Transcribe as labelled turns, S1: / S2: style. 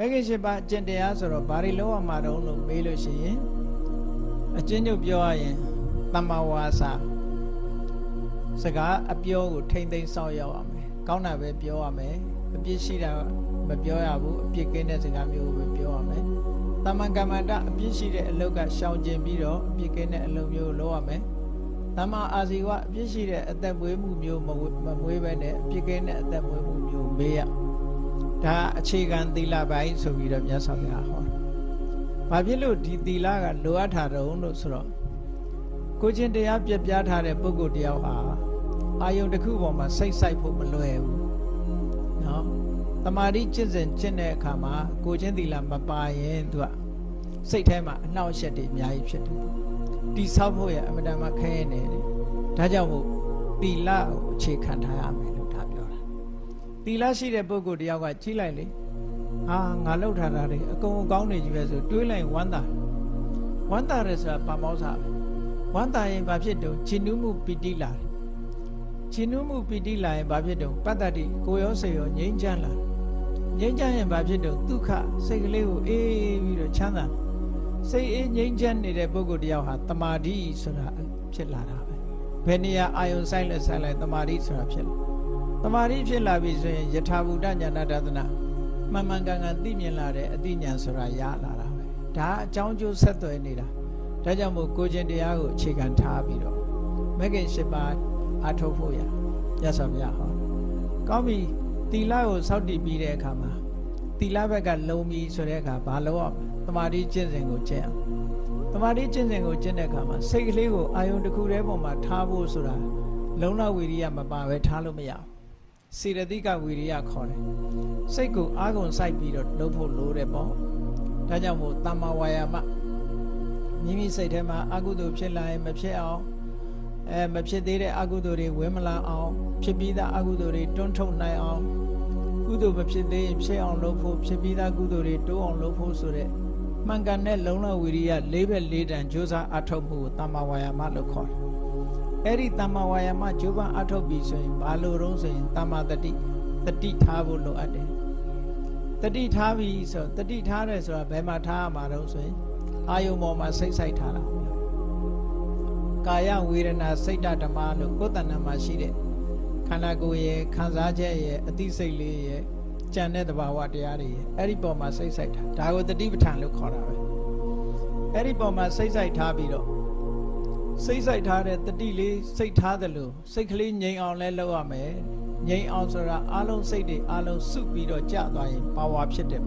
S1: ဘဂိရှိပါအကျင့်တရားဆိုတော့ဘာတွေလောက်ရမှာတုံးလို့မေးလို့ရှိရင်အကျဉ်းချုပ်ပြောရရင်တမ္မာဝါစာစကားအပြောကိုထိမ့်သိမ်းစောင့်ရောက်ရမယ်ကောင်းတာပဲပြောရမယ်အပြစ်ရှိတာမပြောရဘူးအပြစ်ကင်းတဲ့စကားမျိုးကိုပဲပြောရမယ်တမန်ကမ္မန္တအပြစ်ရှိတဲ့အလုပ်ကရှောင်ကျင်ပြီးတော့အပြစ်ကင်းတဲ့အလုပ်မျိုးကိုလုပ်ရမယ်တမ္မာအာဇီဝအပြစ်ရှိတဲ့အသက်မွေးမှုမျိုးမမွေးပဲနဲ့အပြစ်ကင်းတဲ့အသက်မွေးမှုမျိုးမေးရ ဒါအခြေခံသီလပိုင်းဆိုပြီးတော့မြတ်စွာဘုရားဟောဘာဖြစ်လို့ဒီသီလကလိုအပ်တာတုံးလို့ဆိုတော့ကိုချင်းတရားပြပြထားတဲ့ပုဂ္ဂိုလ်တယောက်ဟာအာယုန်တစ်ခုပေါ်မှာစိတ်ဆိုင်ဖို့မလွယ်ဘူးနော်တမာတိကျင့်စဉ်ကျင့်တဲ့အခါမှာကိုချင်းသီလမပါရင်သူကစိတ်ထဲမှာအနှောက်အယှက်တွေအများကြီးဖြစ်တယ်တိဆောက်ဖို့ရအမတန်မှခဲနေတယ်ဒါကြောင့်မို့သီလကိုအခြေခံထားရမယ်လို့ဒါပြောတာ သီလရှိတဲ့ပုဂ္ဂိုလ်တယောက်ကကြီးလိုက်လေအာငါလှုပ်ထားတာတွေအကုန်အကောင်းနေကြီးပဲဆိုတွေးလိုက်ဝမ်းသာဝမ်းသာရဲဆိုတာပါမောစာပဲဝမ်းသာရင်ဘာဖြစ်တုံဂျင်းနုမှုပီတိလာတယ်ဂျင်းနုမှုပီတိလာရင်ဘာဖြစ်တုံပတ္တတိကိုရောစေရောငြိမ်းချမ်းလာငြိမ်းချမ်းရင်ဘာဖြစ်တုံဒုက္ခစိတ်ကလေးကိုအေးပြီးတော့ချမ်းသာစိတ်အေးငြိမ်းချမ်းနေတဲ့ပုဂ္ဂိုလ်တယောက်ဟာတမာတိဆိုတာဖြစ်လာတာပဲဘယ်နေရာအာယုံဆိုင်လက်ဆိုင်လိုက်တမာတိဆိုတာဖြစ်လာ တမာတိဖြစ်လာပြီဆိုရင်ယထာဘူတညာနာတဒနာမှန်မှန်ကန်ကန်သိမြင်လာတဲ့အသိဉာဏ်ဆိုတာရလာတာပဲဒါအကြောင်းကျိုးဆက်သွယ်နေတာဒါကြောင့်မို့ကိုခြင်းတရားကိုအခြေခံထားပြီးတော့မဂ္ဂင်၈ပါးအထုတ်ဖို့ရရသော်ဗျာဟောကောင်းပြီသီလကိုစောင့်တည်ပြီးတဲ့အခါမှာသီလဘက်ကလုံပြီးဆိုတဲ့အခါဘာလို့အောင်တမာတိကျင့်စဉ်ကိုကျင့်အောင်တမာတိကျင့်စဉ်ကိုကျင့်တဲ့အခါမှာစိတ်ကလေးကိုအာယုံတစ်ခုတည်းပေါ်မှာထားဖို့ဆိုတာလုံလဝီရိယမပါပဲထားလို့မရဘူး စေတသိကဝီရိယခေါ်တယ်စိတ်ကိုအာဂုံစိုက်ပြီးတော့လုပ်ဖို့လိုတယ်ပေါ့ဒါကြောင့်မို့တမ္မာဝါယာမမိမိစိတ်ထဲမှာအကုသိုလ်ဖြစ်လာရင်မဖြစ်အောင်အဲမဖြစ်သေးတဲ့အကုသိုလ်တွေဝင်မလာအောင်ဖြစ်ပြီးသားအကုသိုလ်တွေတွန်းထုတ်နိုင်အောင်ကုသိုလ်မဖြစ်သေးရင်ဖြစ်အောင်လုပ်ဖို့ဖြစ်ပြီးသားကုသိုလ်တွေတိုးအောင်လုပ်ဖို့ဆိုတဲ့မှန်ကန်တဲ့လုံလဝီရိယ၄ဘက်၄တန်ကြိုးစားအထောက်မှုကိုတမ္မာဝါယာမလို့ခေါ်တယ် အဲ့ဒီတမ္မာဝါယာမကြိုးပမ်းအထောက်ပြီးဆိုရင်ဘာလို့တုံးဆိုရင်တမ္မာတတိတတိထားဖို့လိုအပ်တယ်တတိထားပြီဆိုတတိထားတယ်ဆိုတာဘယ်မှာထားရမှာတော့ဆိုရင်အာယုံပေါ်မှာစိတ်ဆိုင်ထားတာကာယဝေဒနာစိတ်ဓမ္မလို့ကိုယ်တဏ္ဍမှာရှိတဲ့ခန္ဓာကိုယ်ရဲ့ခံစားချက်ရဲ့အသိစိတ်လေးရဲ့ကြံတဲ့သဘာဝတရားတွေရဲ့အဲ့ဒီပေါ်မှာစိတ်ဆိုင်ထားဒါကိုတတိပဋ္ဌာန်လို့ခေါ်တာပဲအဲ့ဒီပေါ်မှာစိတ်ဆိုင်ထားပြီးတော့ စိတ်ဆိုင်ထားတဲ့တတိလေးစိတ်ထားတယ်လို့စိတ်ကလေးငြိမ်အောင်လဲလုပ်ရမယ်ငြိမ်အောင်ဆိုတာအလုံးစိတ်တွေအလုံးစုပြီးတော့ကြာသွားရင်ပါဝါဖြစ်တယ်ပေါ့